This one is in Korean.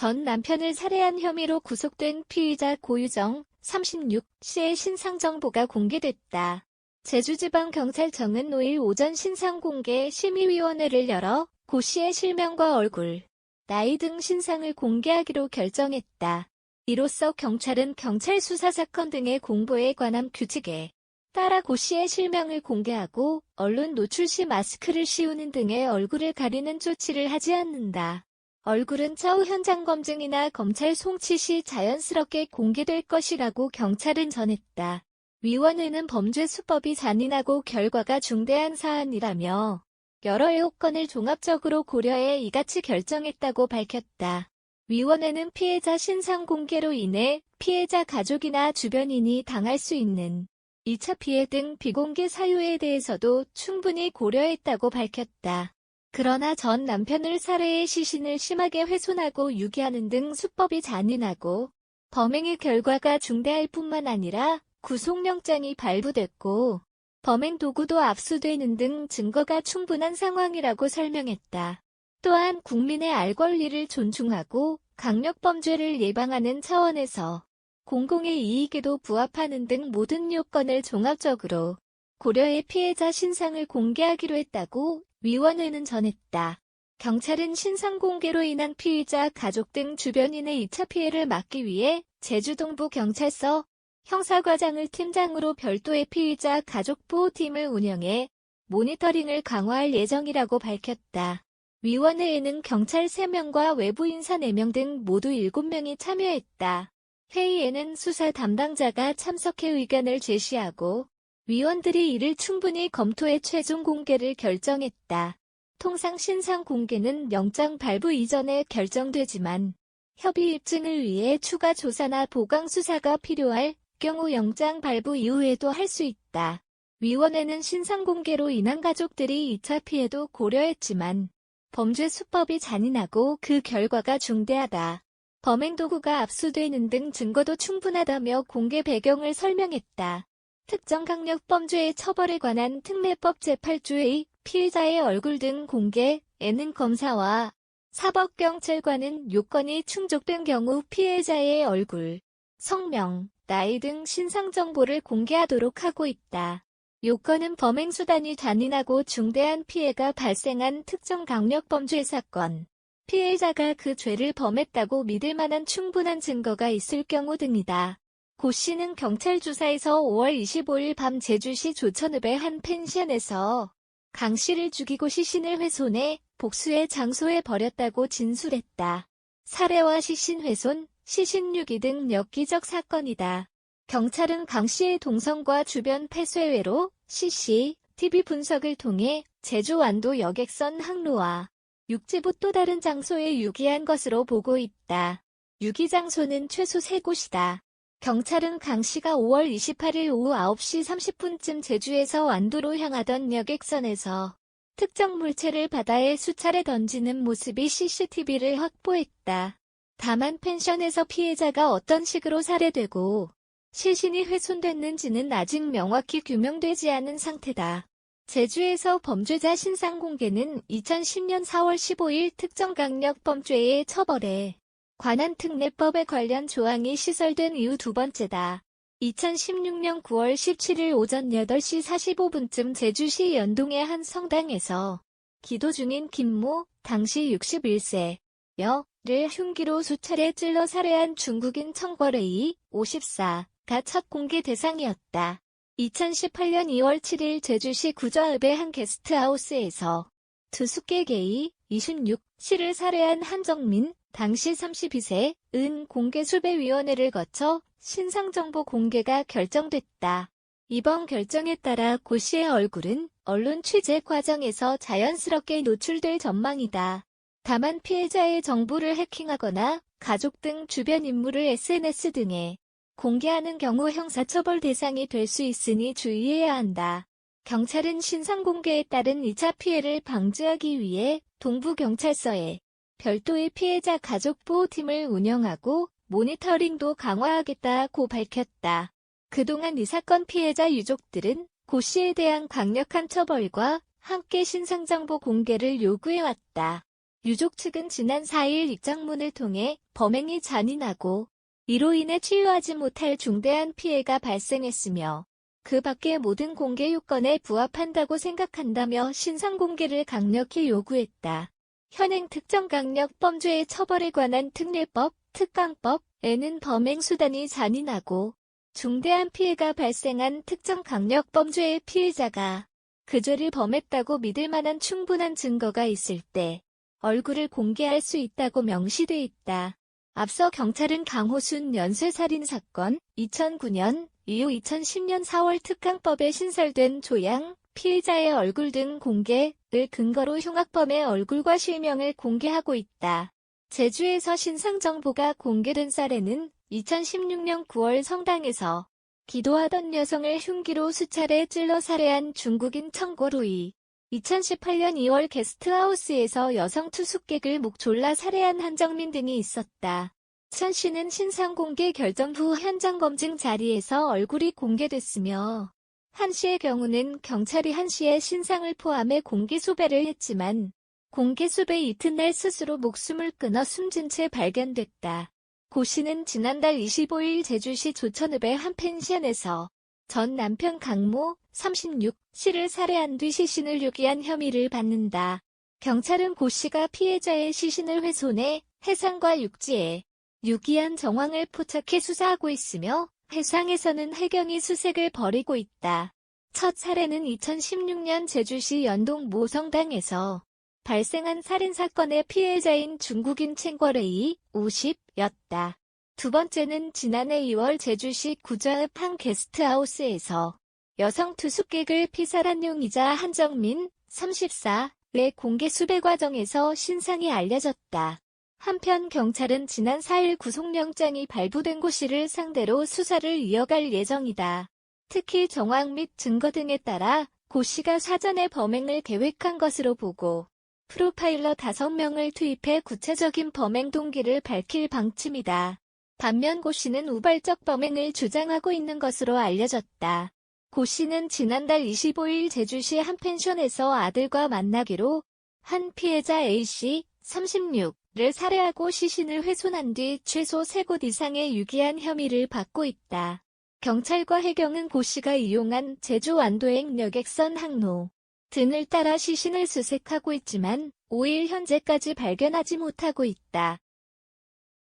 전 남편을 살해한 혐의로 구속된 피의자 고유정 36씨의 신상 정보가 공개됐다. 제주지방경찰청은 5일 오전 신상공개 심의위원회를 열어 고 씨의 실명과 얼굴, 나이 등 신상을 공개하기로 결정했다. 이로써 경찰은 경찰 수사 사건 등의 공보에 관한 규칙에 따라 고 씨의 실명을 공개하고 언론 노출 시 마스크를 씌우는 등의 얼굴을 가리는 조치를 하지 않는다. 얼굴은 차후 현장 검증이나 검찰 송치 시 자연스럽게 공개될 것이라고 경찰은 전했다. 위원회는 범죄 수법이 잔인하고 결과가 중대한 사안이라며 여러 요건을 종합적으로 고려해 이같이 결정했다고 밝혔다. 위원회는 피해자 신상 공개로 인해 피해자 가족이나 주변인이 당할 수 있는 2차 피해 등 비공개 사유에 대해서도 충분히 고려했다고 밝혔다. 그러나 전 남편을 살해해 시신을 심하게 훼손하고 유기하는 등 수법이 잔인하고 범행의 결과가 중대할 뿐만 아니라 구속영장이 발부됐고 범행 도구도 압수되는 등 증거가 충분한 상황이라고 설명했다. 또한 국민의 알 권리를 존중하고 강력범죄를 예방하는 차원에서 공공의 이익에도 부합하는 등 모든 요건을 종합적으로 고려해 피해자 신상을 공개하기로 했다고 위원회는 전했다. 경찰은 신상 공개로 인한 피의자 가족 등 주변인의 2차 피해를 막기 위해 제주동부 경찰서 형사과장을 팀장으로 별도의 피의자 가족 보호팀을 운영해 모니터링을 강화할 예정이라고 밝혔다. 위원회에는 경찰 3명과 외부 인사 4명 등 모두 7명이 참여했다. 회의에는 수사 담당자가 참석해 의견을 제시하고 위원들이 이를 충분히 검토해 최종 공개를 결정했다. 통상 신상 공개는 영장 발부 이전에 결정되지만 협의 입증을 위해 추가 조사나 보강 수사가 필요할 경우 영장 발부 이후에도 할 수 있다. 위원회는 신상 공개로 인한 가족들이 2차 피해도 고려했지만 범죄 수법이 잔인하고 그 결과가 중대하다. 범행 도구가 압수되는 등 증거도 충분하다며 공개 배경을 설명했다. 특정 강력 범죄의 처벌에 관한 특례법 제8조의 피의자의 얼굴 등 공개에는 검사와 사법경찰관은 요건이 충족된 경우 피해자의 얼굴, 성명, 나이 등 신상 정보를 공개하도록 하고 있다. 요건은 범행 수단이 잔인하고 중대한 피해가 발생한 특정 강력범죄 사건, 피해자가 그 죄를 범했다고 믿을 만한 충분한 증거가 있을 경우 등이다. 고 씨는 경찰 조사에서 5월 25일 밤 제주시 조천읍의 한 펜션에서 강 씨를 죽이고 시신을 훼손해 복수의 장소에 버렸다고 진술했다. 살해와 시신 훼손, 시신 유기 등 엽기적 사건이다. 경찰은 강 씨의 동선과 주변 폐쇄회로 CCTV 분석을 통해 제주 완도 여객선 항로와 육지부 또 다른 장소에 유기한 것으로 보고 있다. 유기 장소는 최소 3곳이다. 경찰은 강 씨가 5월 28일 오후 9시 30분쯤 제주에서 완도로 향하던 여객선에서 특정 물체를 바다에 수차례 던지는 모습이 CCTV를 확보했다. 다만 펜션에서 피해자가 어떤 식으로 살해되고 시신이 훼손됐는지는 아직 명확히 규명되지 않은 상태다. 제주에서 범죄자 신상 공개는 2010년 4월 15일 특정 강력 범죄의 처벌에 관한 특례법에 관련 조항이 시설된 이후 두 번째다. 2016년 9월 17일 오전 8시 45분쯤 제주시 연동의 한 성당에서 기도 중인 김모, 당시 61세, 여를 흉기로 수차례 찔러 살해한 중국인 청벌레이 54, 가 첫 공개 대상이었다. 2018년 2월 7일 제주시 구좌읍의 한 게스트하우스에서 투숙객게이 26시를 살해한 한정민, 당시 32세, 은 공개수배위원회를 거쳐 신상정보 공개가 결정됐다. 이번 결정에 따라 고 씨의 얼굴은 언론 취재 과정에서 자연스럽게 노출될 전망이다. 다만 피해자의 정보를 해킹하거나 가족 등 주변 인물을 SNS 등에 공개하는 경우 형사처벌 대상이 될 수 있으니 주의해야 한다. 경찰은 신상 공개에 따른 2차 피해를 방지하기 위해 동부경찰서에 별도의 피해자 가족 보호팀을 운영하고 모니터링도 강화하겠다고 밝혔다. 그동안 이 사건 피해자 유족들은 고 씨에 대한 강력한 처벌과 함께 신상정보 공개를 요구해왔다. 유족 측은 지난 4일 입장문을 통해 범행이 잔인하고 이로 인해 치유하지 못할 중대한 피해가 발생했으며 그 밖의 모든 공개 요건에 부합한다고 생각한다며 신상 공개를 강력히 요구했다. 현행 특정 강력 범죄의 처벌에 관한 특례법, 특강법에는 범행 수단이 잔인하고 중대한 피해가 발생한 특정 강력 범죄의 피해자가 그 죄를 범했다고 믿을 만한 충분한 증거가 있을 때 얼굴을 공개할 수 있다고 명시돼 있다. 앞서 경찰은 강호순 연쇄살인 사건 2009년 이후 2010년 4월 특강법에 신설된 조양, 피해자의 얼굴 등 공개를 근거로 흉악범의 얼굴과 실명을 공개하고 있다. 제주에서 신상 정보가 공개된 사례는 2016년 9월 성당에서 기도하던 여성을 흉기로 수차례 찔러 살해한 중국인 청고루이 2018년 2월 게스트하우스에서 여성 투숙객을 목 졸라 살해한 한정민 등이 있었다. 천 씨는 신상 공개 결정 후 현장 검증 자리에서 얼굴이 공개됐으며 한 씨의 경우는 경찰이 한 씨의 신상을 포함해 공개 수배를 했지만 공개 수배 이튿날 스스로 목숨을 끊어 숨진 채 발견됐다. 고 씨는 지난달 25일 제주시 조천읍의 한 펜션에서 전 남편 강모 36 씨를 살해한 뒤 시신을 유기한 혐의를 받는다. 경찰은 고 씨가 피해자의 시신을 훼손해 해상과 육지에 유기한 정황을 포착해 수사하고 있으며 해상에서는 해경이 수색을 벌이고 있다. 첫 사례는 2016년 제주시 연동 모성당에서 발생한 살인사건의 피해자인 중국인 챙거레이 50였다. 두 번째는 지난해 2월 제주시 구좌읍 한 게스트하우스에서 여성 투숙객을 피살한 용의자 한정민 34의 공개 수배 과정에서 신상이 알려졌다. 한편 경찰은 지난 4일 구속영장이 발부된 고 씨를 상대로 수사를 이어갈 예정이다. 특히 정황 및 증거 등에 따라 고 씨가 사전에 범행을 계획한 것으로 보고 프로파일러 5명을 투입해 구체적인 범행 동기를 밝힐 방침이다. 반면 고 씨는 우발적 범행을 주장하고 있는 것으로 알려졌다. 고 씨는 지난달 25일 제주시 한 펜션에서 아들과 만나기로 한 피해자 A씨 36 를 살해하고 시신을 훼손한 뒤 최소 3곳 이상의 유기한 혐의를 받고 있다. 경찰과 해경은 고 씨가 이용한 제주 완도행 여객선 항로 등을 따라 시신을 수색하고 있지만 5일 현재까지 발견하지 못하고 있다.